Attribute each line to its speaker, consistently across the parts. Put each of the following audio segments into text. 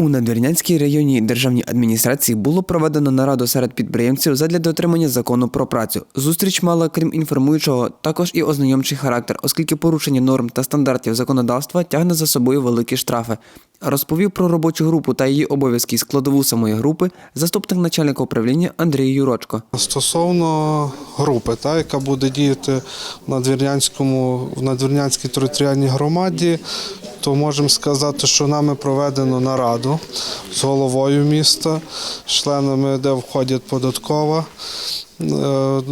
Speaker 1: У Надвірнянській районній державній адміністрації було проведено нараду серед підприємців задля дотримання закону про працю. Зустріч мала, крім інформуючого, також і ознайомчий характер, оскільки порушення норм та стандартів законодавства тягне за собою великі штрафи. Розповів про робочу групу та її обов'язки складову самої групи заступник начальника управління Андрій Юрочко.
Speaker 2: Стосовно групи, та, яка буде діяти в Надвірнянському в Надвірнянській територіальній громаді, то можемо сказати, що нами проведено нараду з головою міста, членами, де входять податкова. е,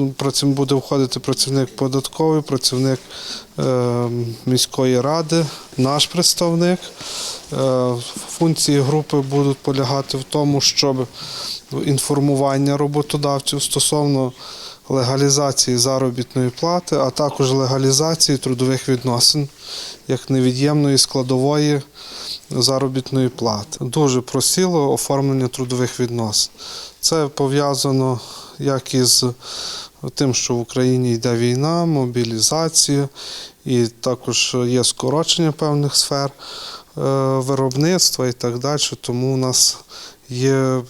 Speaker 2: Буде входити працівник податковий, працівник е, міської ради, наш представник. Е, Функції групи будуть полягати в тому, щоб інформування роботодавців стосовно легалізації заробітної плати, а також легалізації трудових відносин як невід'ємної складової заробітної плати. Дуже просіло оформлення трудових відносин. Це пов'язано як із тим, що в Україні йде війна, мобілізація, і також є скорочення певних сфер е, виробництва і так далі. Тому у нас є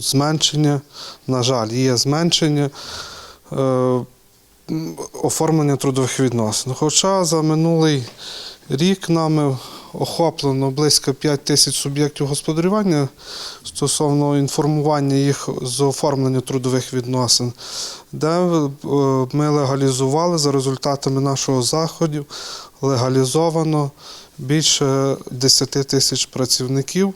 Speaker 2: зменшення, на жаль, є зменшення е, оформлення трудових відносин. Хоча за минулий рік нами охоплено близько 5 тисяч суб'єктів господарювання стосовно інформування їх з оформлення трудових відносин, де е, ми легалізували за результатами нашого заходів, легалізовано більше 10 тисяч працівників.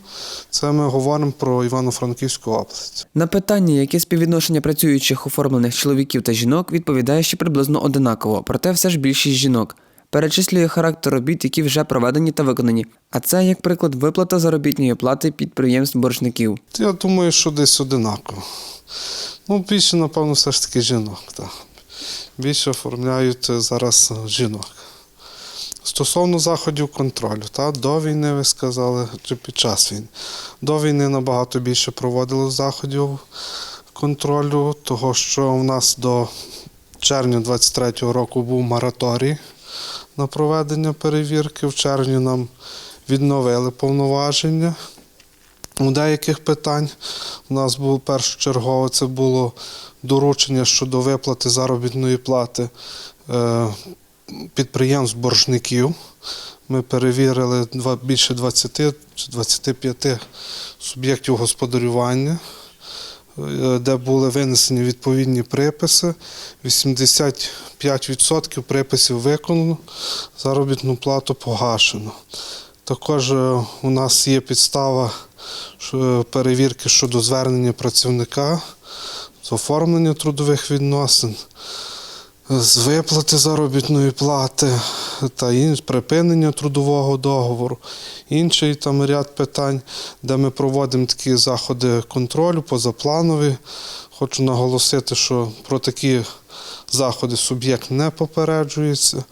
Speaker 2: Це ми говоримо про Івано-Франківську область.
Speaker 1: На питання, яке співвідношення працюючих оформлених чоловіків та жінок, відповідає ще приблизно одинаково, проте все ж більшість жінок. Перечислює характер робіт, які вже проведені та виконані. А це, як приклад, виплата заробітної плати підприємств-боржників.
Speaker 2: Я думаю, що десь одинаково. Ну, більше, напевно, все ж таки жінок. Так. Більше оформляють е, зараз жінок. Стосовно заходів контролю, та, до війни ви сказали, чи під час війни. До війни набагато більше проводили заходів контролю, того що у нас до червня 23-го року був мораторій на проведення перевірки. В червні нам відновили повноваження у деяких питань. У нас було першочергово це було доручення щодо виплати заробітної плати е, підприємств-боржників. Ми перевірили більше 20 чи 25 суб'єктів господарювання, е, де були винесені відповідні приписи. 85% приписів виконано, заробітну плату погашено. Також е, у нас є підстава перевірки щодо звернення працівника з оформлення трудових відносин, з виплати заробітної плати та припинення трудового договору. Інший там ряд питань, де ми проводимо такі заходи контролю позапланові. Хочу наголосити, що про такі заходи суб'єкт не попереджується.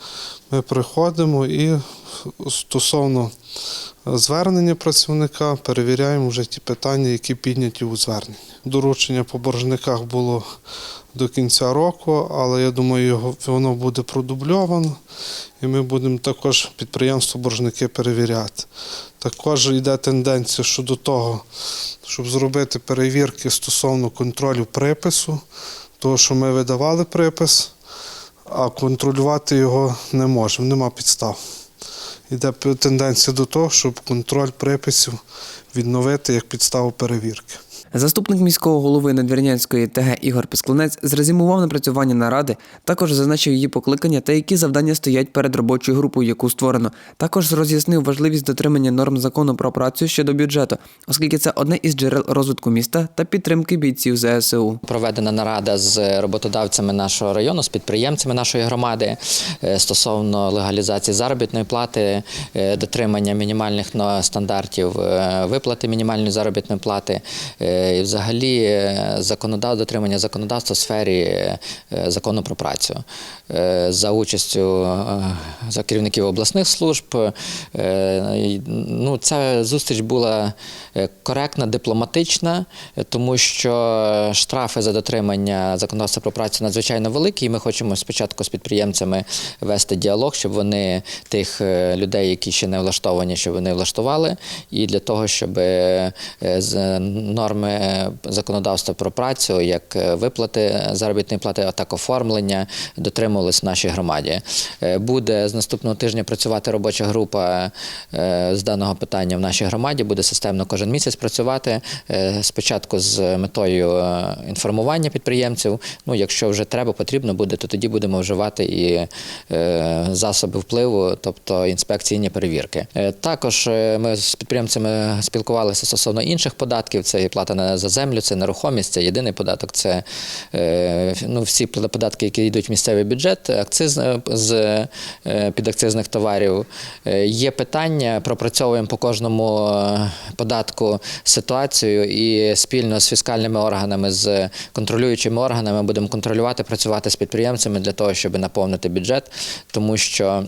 Speaker 2: Ми приходимо і стосовно звернення працівника перевіряємо вже ті питання, які підняті у зверненні. Доручення по боржниках було до кінця року, але я думаю, воно буде продубльовано, і ми будемо також підприємство-боржники перевіряти. Також йде тенденція щодо того, щоб зробити перевірки стосовно контролю припису, того, що ми видавали припис, а контролювати його не можемо, нема підстав. Йде тенденція до того, щоб контроль приписів відновити як підставу перевірки.
Speaker 1: Заступник міського голови Надвірнянської ТГ Ігор Пісклунець зрезюмував напрацювання наради, також зазначив її покликання та які завдання стоять перед робочою групою, яку створено. Також роз'яснив важливість дотримання норм закону про працю щодо бюджету, оскільки це одне із джерел розвитку міста та підтримки бійців ЗСУ.
Speaker 3: Проведена нарада з роботодавцями нашого району, з підприємцями нашої громади е, стосовно легалізації заробітної плати, е, дотримання мінімальних стандартів е, виплати мінімальної заробітної плати, і взагалі е, законодав, дотримання законодавства в сфері е, закону про працю Е, за участю за керівників обласних служб. Ну, ця зустріч була коректна, дипломатична, тому що штрафи за дотримання законодавства про працю надзвичайно великі, і ми хочемо спочатку з підприємцями вести діалог, щоб вони тих людей, які ще не влаштовані, щоб вони влаштували, і для того, щоб е, з норми законодавства про працю, як е, виплати заробітної плати, а так оформлення, дотримувались в нашій громаді. Е, Буде з наступного тижня працювати робоча група е, з даного питання в нашій громаді. Буде системно кожен місяць працювати. Спочатку з метою інформування підприємців. Ну, якщо вже треба, потрібно буде, то тоді будемо вживати і засоби впливу, тобто інспекційні перевірки. Також ми з підприємцями спілкувалися стосовно інших податків. Це і плата на- за землю, це нерухомість, це єдиний податок, це е, ну, всі податки, які йдуть в місцевий бюджет, акциз е, з е, підакцизних товарів. Є питання, пропрацьовуємо по кожному податку ситуацію і спільно з фіскальними органами, з контролюючими органами будемо контролювати, працювати з підприємцями для того, щоб наповнити бюджет, тому що.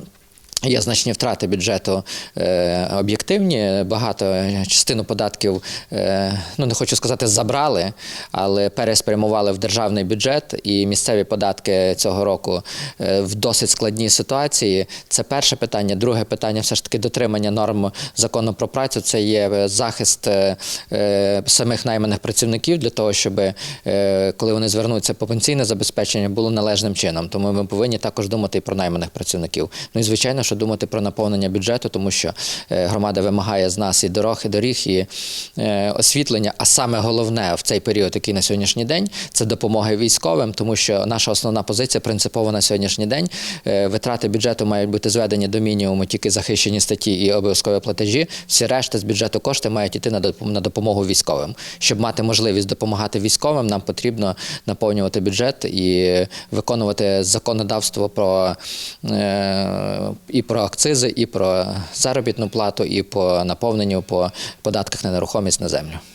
Speaker 3: Є значні втрати бюджету е, об'єктивні. Багато частину податків, е, ну не хочу сказати, забрали, але переспрямували в державний бюджет. І місцеві податки цього року е, в досить складній ситуації. Це перше питання. Друге питання все ж таки дотримання норм закону про працю. Це є захист е, е, самих найманих працівників для того, щоб е, коли вони звернуться по пенсійне забезпечення, було належним чином. Тому ми повинні також думати і про найманих працівників. Ну і звичайно, що думати про наповнення бюджету, тому що е, громада вимагає з нас і дорог, і доріг, і е, освітлення. А саме головне в цей період, який на сьогоднішній день, це допомога військовим, тому що наша основна позиція принципова на сьогоднішній день. Е, Витрати бюджету мають бути зведені до мінімуму, тільки захищені статті і обов'язкові платежі. Всі решта з бюджету кошти мають йти на доп- на допомогу військовим. Щоб мати можливість допомагати військовим, нам потрібно наповнювати бюджет і виконувати законодавство про і про акцизи, і про заробітну плату, і по наповненню по податках на нерухомість на землю.